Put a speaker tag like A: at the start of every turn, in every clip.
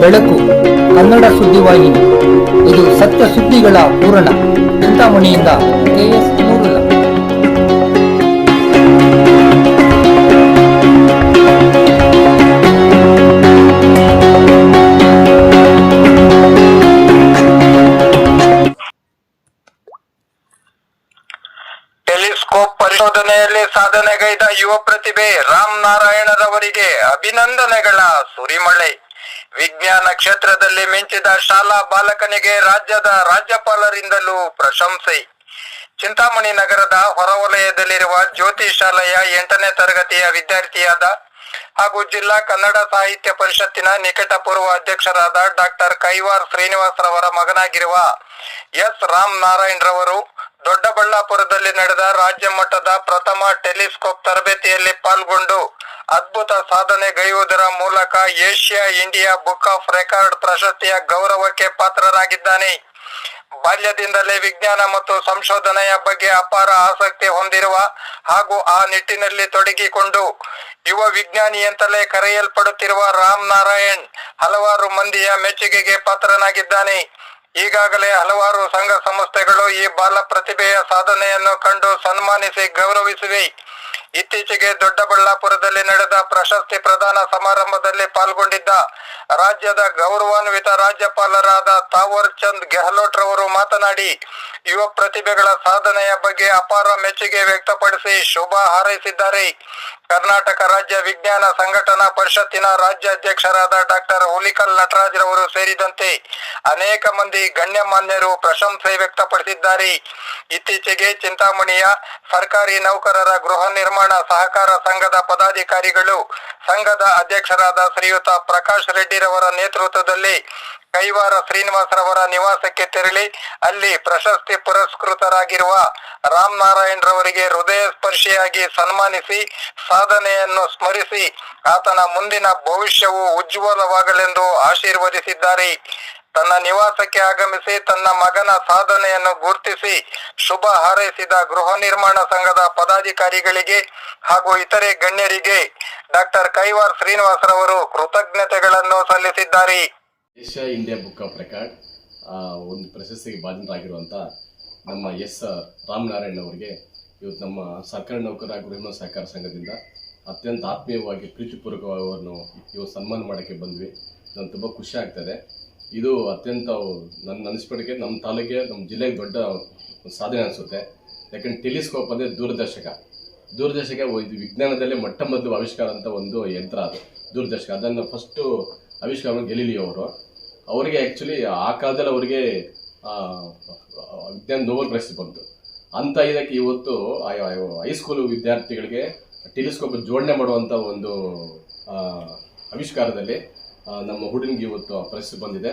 A: ಬೆಳಕು ಕನ್ನಡ ಸುದ್ದಿವಾಹಿನಿ. ಇದು ಸತ್ಯ ಸುದ್ದಿಗಳ ಪೂರಣ ಚಿಂತಾಮಣಿಯಿಂದ ಕೆಎಸ್ ಮೂರುಲ
B: ಟೆಲಿಸ್ಕೋಪ್ ಪರಿಶೋಧನೆಯಲ್ಲಿ ಸಾಧನೆಗೈದ ಯುವ ಪ್ರತಿಭೆ ರಾಮ್ ನಾರಾಯಣರವರಿಗೆ ಅಭಿನಂದನೆಗಳ ಸುರಿಮಳೆ. ವಿಜ್ಞಾನ ಕ್ಷೇತ್ರದಲ್ಲಿ ಮಿಂಚಿದ ಶಾಲಾ ಬಾಲಕನಿಗೆ ರಾಜ್ಯದ ರಾಜ್ಯಪಾಲರಿಂದಲೂ ಪ್ರಶಂಸೆ. ಚಿಂತಾಮಣಿ ನಗರದ ಹೊರವಲಯದಲ್ಲಿರುವ ಜ್ಯೋತಿ ಶಾಲೆಯ ಎಂಟನೇ ತರಗತಿಯ ವಿದ್ಯಾರ್ಥಿಯಾದ ಹಾಗೂ ಜಿಲ್ಲಾ ಕನ್ನಡ ಸಾಹಿತ್ಯ ಪರಿಷತ್ತಿನ ನಿಕಟಪೂರ್ವ ಅಧ್ಯಕ್ಷರಾದ ಡಾಕ್ಟರ್ ಕೈವಾರ್ ಶ್ರೀನಿವಾಸ್ ರವರ ಮಗನಾಗಿರುವ ಎಸ್ ರಾಮ್ ನಾರಾಯಣ್ ರವರು ದೊಡ್ಡಬಳ್ಳಾಪುರದಲ್ಲಿ ನಡೆದ ರಾಜ್ಯ ಮಟ್ಟದ ಪ್ರಥಮ ಟೆಲಿಸ್ಕೋಪ್ ತರಬೇತಿಯಲ್ಲಿ ಪಾಲ್ಗೊಂಡು ಅದ್ಭುತ ಸಾಧನೆ ಗೈಯುವುದರ ಮೂಲಕ Asia India book of record ಪ್ರಶಸ್ತಿಯ ಗೌರವಕ್ಕೆ ಪಾತ್ರರಾಗಿದ್ದಾನೆ. ಬಾಲ್ಯದಿಂದಲೇ ವಿಜ್ಞಾನ ಮತ್ತು ಸಂಶೋಧನೆಯ ಬಗ್ಗೆ ಅಪಾರ ಆಸಕ್ತಿ ಹೊಂದಿರುವ ಹಾಗೂ ಆ ನಿಟ್ಟಿನಲ್ಲಿ ತೊಡಗಿಕೊಂಡು ಯುವ ವಿಜ್ಞಾನಿ ಅಂತಲೇ ಕರೆಯಲ್ಪಡುತ್ತಿರುವ ರಾಮ್ ನಾರಾಯಣ್ ಹಲವಾರು ಮಂದಿಯ ಮೆಚ್ಚುಗೆಗೆ ಪಾತ್ರನಾಗಿದ್ದಾನೆ. ಈಗಾಗಲೇ ಹಲವಾರು ಸಂಘ ಸಂಸ್ಥೆಗಳು ಈ ಬಾಲ ಪ್ರತಿಭೆಯ ಸಾಧನೆಯನ್ನು ಕಂಡು ಸನ್ಮಾನಿಸಿ ಗೌರವಿಸಿವೆ. ಇತ್ತೀಚೆಗೆ ದೊಡ್ಡಬಳ್ಳಾಪುರದಲ್ಲಿ ನಡೆದ ಪ್ರಶಸ್ತಿ ಪ್ರದಾನ ಸಮಾರಂಭದಲ್ಲಿ ಪಾಲ್ಗೊಂಡಿದ್ದ ರಾಜ್ಯದ ಗೌರವಾನ್ವಿತ ರಾಜ್ಯಪಾಲರಾದ ತಾವರ್ ಚಂದ್ ಗೆಹ್ಲೋಟ್ ರವರು ಮಾತನಾಡಿ, ಯುವ ಪ್ರತಿಭೆಗಳ ಸಾಧನೆಯ ಬಗ್ಗೆ ಅಪಾರ ಮೆಚ್ಚುಗೆ ವ್ಯಕ್ತಪಡಿಸಿ ಶುಭ ಹಾರೈಸಿದ್ದಾರೆ. ಕರ್ನಾಟಕ ರಾಜ್ಯ ವಿಜ್ಞಾನ ಸಂಘಟನಾ ಪರಿಷತ್ತಿನ ರಾಜ್ಯ ಅಧ್ಯಕ್ಷರಾದ ಡಾಕ್ಟರ್ ಹುಲಿಕಲ್ ನಟರಾಜ್ ರವರು ಸೇರಿದಂತೆ ಅನೇಕ ಮಂದಿ ಗಣ್ಯಮಾನ್ಯರು ಪ್ರಶಂಸೆ ವ್ಯಕ್ತಪಡಿಸಿದ್ದಾರೆ. ಇತ್ತೀಚೆಗೆ ಚಿಂತಾಮಣಿಯ ಸರ್ಕಾರಿ ನೌಕರರ ಗೃಹ ನಿರ್ಮಾಣ ಸಹಕಾರ ಸಂಘದ ಪದಾಧಿಕಾರಿಗಳು ಸಂಘದ ಅಧ್ಯಕ್ಷರಾದ ಶ್ರೀಯುತ ಪ್ರಕಾಶ್ ರೆಡ್ಡಿರವರ ನೇತೃತ್ವದಲ್ಲಿ ಕೈವಾರ ಶ್ರೀನಿವಾಸರವರ ನಿವಾಸಕ್ಕೆ ತೆರಳಿ ಅಲ್ಲಿ ಪ್ರಶಸ್ತಿ ಪುರಸ್ಕೃತರಾಗಿರುವ ರಾಮ್ ನಾರಾಯಣ್ ರವರಿಗೆ ಹೃದಯ ಸ್ಪರ್ಶಿಯಾಗಿ ಸನ್ಮಾನಿಸಿ, ಸಾಧನೆಯನ್ನು ಸ್ಮರಿಸಿ, ಆತನ ಮುಂದಿನ ಭವಿಷ್ಯವು ಉಜ್ವಲವಾಗಲೆಂದು ಆಶೀರ್ವದಿಸಿದ್ದಾರೆ. ತನ್ನ ನಿವಾಸಕ್ಕೆ ಆಗಮಿಸಿ, ತನ್ನ ಮಗನ ಸಾಧನೆಯನ್ನು ಗುರುತಿಸಿ, ಶುಭ ಹಾರೈಸಿದ ಗೃಹ ನಿರ್ಮಾಣ ಸಂಘದ ಪದಾಧಿಕಾರಿಗಳಿಗೆ ಹಾಗೂ ಇತರೆ ಗಣ್ಯರಿಗೆ ಡಾಕ್ಟರ್ ಕೈವಾರ್ ಶ್ರೀನಿವಾಸರವರು ಕೃತಜ್ಞತೆಗಳನ್ನು ಸಲ್ಲಿಸಿದ್ದಾರೆ.
C: Asia India book of record ಒಂದು ಪ್ರಶಸ್ತಿಗೆ ಭಾಜನರಾಗಿರುವಂಥ ನಮ್ಮ ಎಸ್ ರಾಮನಾರಾಯಣ್ ಅವರಿಗೆ ಇವತ್ತು ನಮ್ಮ ಸರ್ಕಾರಿ ನೌಕರ ಗೃಹ ಸಹಕಾರ ಸಂಘದಿಂದ ಅತ್ಯಂತ ಆತ್ಮೀಯವಾಗಿ ಪ್ರೀತಿಪೂರ್ವಕವಾಗಿ ಅವರನ್ನು ಇವತ್ತು ಸನ್ಮಾನ ಮಾಡೋಕ್ಕೆ ಬಂದ್ವಿ. ನಾನು ತುಂಬ ಖುಷಿ ಆಗ್ತದೆ. ಇದು ಅತ್ಯಂತ ನನ್ನ ಅನಿಸ್ಪಡಿಕೆ ನಮ್ಮ ತಾಲೂಕಿಗೆ, ನಮ್ಮ ಜಿಲ್ಲೆಗೆ ದೊಡ್ಡ ಸಾಧನೆ ಅನಿಸುತ್ತೆ. ಯಾಕಂದ್ರೆ ಟೆಲಿಸ್ಕೋಪ್ ಅಂದರೆ ದೂರದರ್ಶಕ. ದೂರದರ್ಶಕ ವಿಜ್ಞಾನದಲ್ಲೇ ಮೊಟ್ಟ ಮೊದಲು ಆವಿಷ್ಕಾರ ಅಂತ ಒಂದು ಯಂತ್ರ ಅದು. ದೂರದರ್ಶಕ. ಅದನ್ನು ಫಸ್ಟು ಆವಿಷ್ಕಾರ ಗೆಲೀಲಿ ಅವರು. ಅವರಿಗೆ ಆ್ಯಕ್ಚುಲಿ ಆ ಕಾಲದಲ್ಲಿ ಅವರಿಗೆ ವಿಜ್ಞಾನ ನೋಬೆಲ್ ಪ್ರಶಸ್ತಿ ಬಂತು. ಅಂತ ಇದಕ್ಕೆ ಇವತ್ತು ಹೈಸ್ಕೂಲ್ ವಿದ್ಯಾರ್ಥಿಗಳಿಗೆ ಟೆಲಿಸ್ಕೋಪ್ ಜೋಡಣೆ ಮಾಡುವಂಥ ಒಂದು ಆವಿಷ್ಕಾರದಲ್ಲಿ ನಮ್ಮ ಹುಡುಗನಿಗೆ ಇವತ್ತು ಪ್ರಶಸ್ತಿ ಬಂದಿದೆ.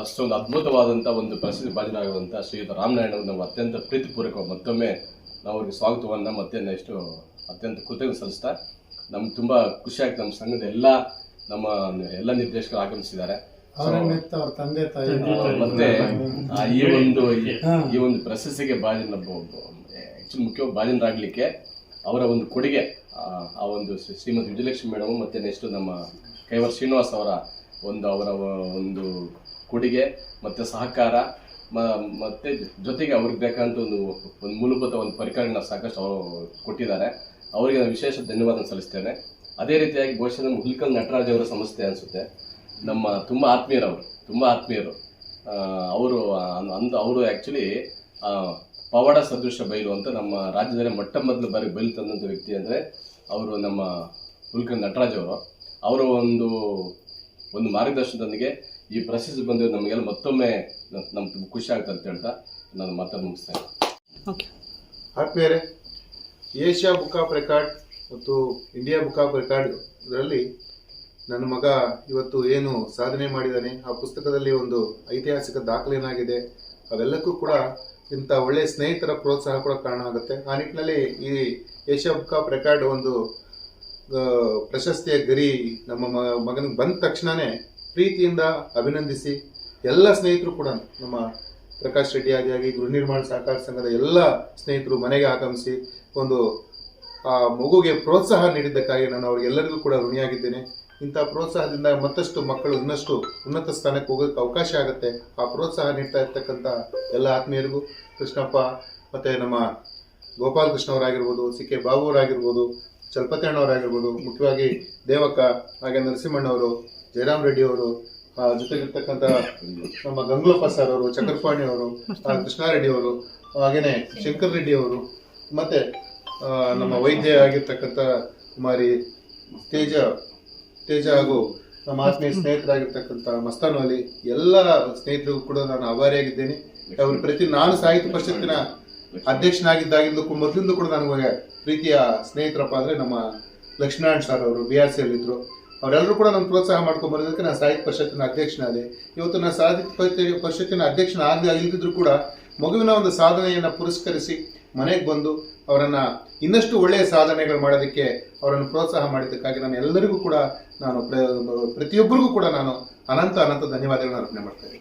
C: ಅಷ್ಟೊಂದು ಅದ್ಭುತವಾದಂಥ ಒಂದು ಪ್ರಶಸ್ತಿ ಭಾಜನರಾಗಿರುವಂಥ ಶ್ರೀಯುತ ರಾಮನಾರಾಯಣ ನಾವು ಅತ್ಯಂತ ಪ್ರೀತಿಪೂರ್ವಕ ಮತ್ತೊಮ್ಮೆ ನಾವು ಅವ್ರಿಗೆ ಸ್ವಾಗತವನ್ನು ಮತ್ತೆ ನೆಕ್ಸ್ಟು ಅತ್ಯಂತ ಕೃತಜ್ಞ ಸಲ್ಲಿಸ್ತಾ, ನಮ್ಗೆ ತುಂಬ ಖುಷಿಯಾಗಿ ನಮ್ಮ ಸಂಘದ ಎಲ್ಲ ನಮ್ಮ ಎಲ್ಲ ನಿರ್ದೇಶಕರು ಆಗಮಿಸಿದ್ದಾರೆ.
D: ಅವ್ರ ತಂದೆ ತಾಯಿ.
C: ಮತ್ತೆ ಆ, ಈ ಒಂದು ಈ ಒಂದು ಪ್ರಶಸ್ತಿಗೆ ಭಾಜನ ಆಕ್ಚುಲಿ ಮುಖ್ಯವಾಗಿ ಭಾಜನರಾಗಲಿಕ್ಕೆ ಅವರ ಒಂದು ಕೊಡುಗೆ ಆ, ಆ ಒಂದು ಶ್ರೀ- ಶ್ರೀಮತಿ ವಿಜಯಲಕ್ಷ್ಮಿ ಮೇಡಮ್ ಮತ್ತೆ ನೆಕ್ಸ್ಟ್ ನಮ್ಮ ಕೈವರ್ ಶ್ರೀನಿವಾಸ್ ಅವರ ಒಂದು ಅವರ ಒಂದು ಕೊಡುಗೆ ಮತ್ತೆ ಸಹಕಾರ ಮ- ಮತ್ತೆ ಜೊತೆಗೆ ಅವ್ರಿಗೆ ಬೇಕಂತ ಒಂದು ಒಂದು ಮೂಲಭೂತ ಒಂದು ಪರಿಕರನ ಸಾಕಷ್ಟು ಅವರು ಕೊಟ್ಟಿದ್ದಾರೆ. ಅವರಿಗೆ ವಿಶೇಷ ಧನ್ಯವಾದ ಸಲ್ಲಿಸ್ತೇನೆ. ಅದೇ ರೀತಿಯಾಗಿ ಬಹುಶಃ ನಮ್ಮ ಹುಲ್ಕಲ್ ನಟರಾಜ್ ಅವರ ಸಂಸ್ಥೆ ಅನಿಸುತ್ತೆ. ನಮ್ಮ ತುಂಬ ಆತ್ಮೀಯರವರು ತುಂಬ ಆತ್ಮೀಯರು. ಅವರು ಅಂದ ಅಂದು ಅವರು ಆ್ಯಕ್ಚುಲಿ ಪವಾಡ ಸದೃಶ ಬೈಲು ಅಂತ ನಮ್ಮ ರಾಜ್ಯದಲ್ಲಿ ಮೊಟ್ಟ ಮೊದಲು ಬಾರಿ ಬೈಲು ತಂದಂಥ ವ್ಯಕ್ತಿ ಅಂದರೆ ಅವರು ನಮ್ಮ ಹುಲ್ಕಲ್ ನಟರಾಜ್ ಅವರು. ಅವರ ಒಂದು ಒಂದು ಮಾರ್ಗದರ್ಶನದೊಂದಿಗೆ ಈ ಪ್ರಶಸ್ತಿ ಬಂದಿರೋ ನಮಗೆಲ್ಲ ಮತ್ತೊಮ್ಮೆ ನಮ್ಗೆ ತುಂಬ ಖುಷಿ ಆಗ್ತದೆ ಅಂತ ಹೇಳ್ತಾ ನಾನು ಮಾತನ್ನು ಮುಗಿಸ್ತೇನೆ.
E: ಆತ್ಮೀಯರೇ ಏಷ್ಯಾ ಬುಕ್ ಆಫ್ ರೆಕಾರ್ಡ್ ಮತ್ತು ಇಂಡಿಯಾ ಬುಕ್ ಆಫ್ ರೆಕಾರ್ಡ್ ಇದರಲ್ಲಿ ನನ್ನ ಮಗ ಇವತ್ತು ಏನು ಸಾಧನೆ ಮಾಡಿದ್ದಾನೆ, ಆ ಪುಸ್ತಕದಲ್ಲಿ ಒಂದು ಐತಿಹಾಸಿಕ ದಾಖಲೆನಾಗಿದೆ ಅವೆಲ್ಲಕ್ಕೂ ಕೂಡ ಇಂಥ ಒಳ್ಳೆಯ ಸ್ನೇಹಿತರ ಪ್ರೋತ್ಸಾಹ ಕೂಡ ಕಾರಣ ಆಗುತ್ತೆ. ಆ ನಿಟ್ಟಿನಲ್ಲಿ ಈ ಏಷ್ಯಾ ಬುಕ್ ಆಫ್ ರೆಕಾರ್ಡ್ ಒಂದು ಪ್ರಶಸ್ತಿಯ ಗರಿ ನಮ್ಮ ಮಗನಿಗೆ ಬಂದ ತಕ್ಷಣವೇ ಪ್ರೀತಿಯಿಂದ ಅಭಿನಂದಿಸಿ, ಎಲ್ಲ ಸ್ನೇಹಿತರು ಕೂಡ ನಮ್ಮ ಪ್ರಕಾಶ್ ರೆಡ್ಡಿ ಆಗಿ ಗೃಹ ನಿರ್ಮಾಣ ಸಹಕಾರ ಸಂಘದ ಎಲ್ಲ ಸ್ನೇಹಿತರು ಮನೆಗೆ ಆಗಮಿಸಿ ಒಂದು ಆ, ಮಗುಗೆ ಪ್ರೋತ್ಸಾಹ ನೀಡಿದ್ದಕ್ಕಾಗಿ ನಾನು ಅವರಿಗೆಲ್ಲರಿಗೂ ಕೂಡ ಋಣಿಯಾಗಿದ್ದೇನೆ. ಇಂಥ ಪ್ರೋತ್ಸಾಹದಿಂದ ಮತ್ತಷ್ಟು ಮಕ್ಕಳು ಇನ್ನಷ್ಟು ಉನ್ನತ ಸ್ಥಾನಕ್ಕೆ ಹೋಗೋಕ್ಕೆ ಅವಕಾಶ ಆಗುತ್ತೆ. ಆ ಪ್ರೋತ್ಸಾಹ ನೀಡ್ತಾ ಇರ್ತಕ್ಕಂಥ ಎಲ್ಲ ಆತ್ಮೀಯರಿಗೂ, ಕೃಷ್ಣಪ್ಪ ಮತ್ತು ನಮ್ಮ ಗೋಪಾಲಕೃಷ್ಣ ಅವರಾಗಿರ್ಬೋದು ಸಿ ಕೆ ಬಾಬು ಅವರಾಗಿರ್ಬೋದು ಚಲಪತಿ ಅಣ್ಣವರಾಗಿರ್ಬೋದು ಮುಖ್ಯವಾಗಿ ದೇವಕ್ಕ, ಹಾಗೆ ನರಸಿಂಹಣ್ಣವರು ಜಯರಾಮ್ ರೆಡ್ಡಿ ಅವರು ಜೊತೆಗಿರ್ತಕ್ಕಂಥ ನಮ್ಮ ಗಂಗ್ಲಪ್ಪ ಸರ್ ಅವರು, ಚಕ್ರಪಾಣಿ ಅವರು ಕೃಷ್ಣಾರೆಡ್ಡಿ ಅವರು, ಹಾಗೇನೆ ಶಂಕರ್ ರೆಡ್ಡಿ ಅವರು, ಮತ್ತೆ ನಮ್ಮ ವೈದ್ಯ ಆಗಿರ್ತಕ್ಕಂಥ ಕುಮಾರಿ ತೇಜ ತೇಜ ಹಾಗೂ ನಮ್ಮ ಆತ್ಮೀಯ ಸ್ನೇಹಿತರಾಗಿರ್ತಕ್ಕಂಥ ಮಸ್ತಾನ್ ಅಲಿ, ಎಲ್ಲ ಸ್ನೇಹಿತರಿಗೂ ಕೂಡ ನಾನು ಆಭಾರಿಯಾಗಿದ್ದೇನೆ ಅವ್ರ ಪ್ರತಿ ನಾನು ಸಾಹಿತ್ಯ ಪರಿಷತ್ತಿನ ಅಧ್ಯಕ್ಷನಾಗಿದ್ದಾಗಿಂದ ಮೊದಲಿಂದ ಕೂಡ ನನಗೆ ಪ್ರೀತಿಯ ಸ್ನೇಹಿತರಪ್ಪ ಅಂದ್ರೆ ನಮ್ಮ ಲಕ್ಷ್ಮೀನಾರಾಯಣ್ ಸರ್ ಅವರು ಬಿ ಆರ್ ಸಿ ಇದ್ರು ಅವರೆಲ್ಲರೂ ಕೂಡ ನನ್ನ ಪ್ರೋತ್ಸಾಹ ಮಾಡ್ಕೊಂಡು ಬರೋದಕ್ಕೆ ನಾನು ಸಾಹಿತ್ಯ ಪರಿಷತ್ತಿನ ಅಧ್ಯಕ್ಷನಾದೆ. ಇವತ್ತು ನಾನು ಸಾಹಿತ್ಯ ಪರಿ- ಪರಿಷತ್ತಿನ ಅಧ್ಯಕ್ಷನ ಆಗದೆ ಇಲ್ದಿದ್ರು ಕೂಡ ಮಗುವಿನ ಒಂದು ಸಾಧನೆಯನ್ನು ಪುರಸ್ಕರಿಸಿ ಮನೆಗೆ ಬಂದು ಅವರನ್ನ ಇನ್ನಷ್ಟು ಒಳ್ಳೆಯ ಸಾಧನೆಗಳು ಮಾಡೋದಕ್ಕೆ ಅವರನ್ನು ಪ್ರೋತ್ಸಾಹ ಮಾಡಿದ್ದಕ್ಕಾಗಿ ನಾನು ಎಲ್ಲರಿಗೂ ಕೂಡ ನಾನು ಪ್ರ- ಪ್ರತಿಯೊಬ್ಬರಿಗೂ ಕೂಡ ನಾನು ಅನಂತ ಅನಂತ ಧನ್ಯವಾದಗಳನ್ನು ಅರ್ಪಣೆ ಮಾಡ್ತೇನೆ